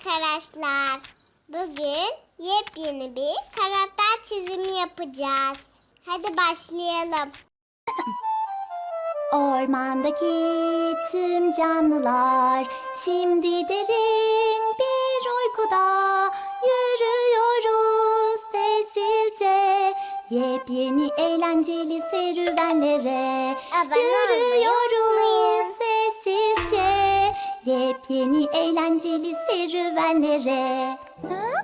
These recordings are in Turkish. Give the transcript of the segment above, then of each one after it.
arkadaşlar. Bugün yepyeni bir karakter çizimi yapacağız. Hadi başlayalım. Ormandaki tüm canlılar şimdi derin bir uykuda yürüyoruz sessizce yepyeni eğlenceli serüvenlere Abone olmayı yürüyoruz unutmayın. Yepyeni eğlenceli serüvenlere. Hı?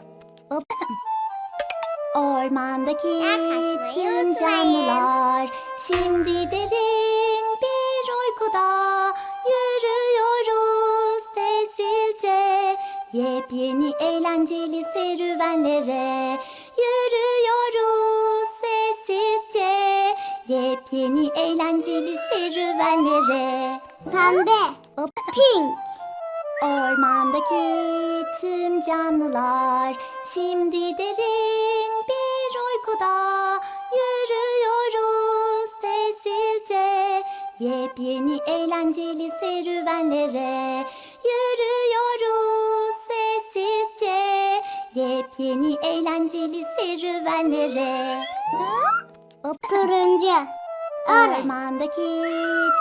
Ormandaki Yaklaşmayı tüm canlılar. Şimdi derin bir uykuda yürüyoruz sessizce. Yepyeni eğlenceli serüvenlere yürüyoruz sessizce. Yepyeni eğlenceli serüvenlere. Pembe, pink, Ormandaki tüm canlılar şimdi derin bir uykuda yürüyoruz sessizce yepyeni eğlenceli serüvenlere yürüyoruz sessizce yepyeni eğlenceli serüvenlere. Hop. turuncu, Ormandaki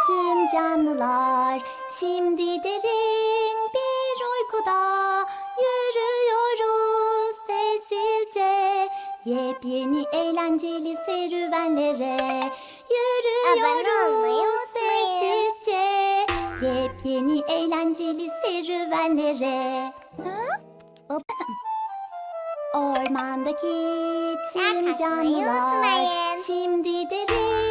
tüm canlılar şimdi derin bir uykuda yürüyoruz sessizce. Yepyeni eğlenceli serüvenlere yürüyoruz sessizce. Yepyeni eğlenceli serüvenlere. Hı? Ormandaki tüm canlılar şimdi derin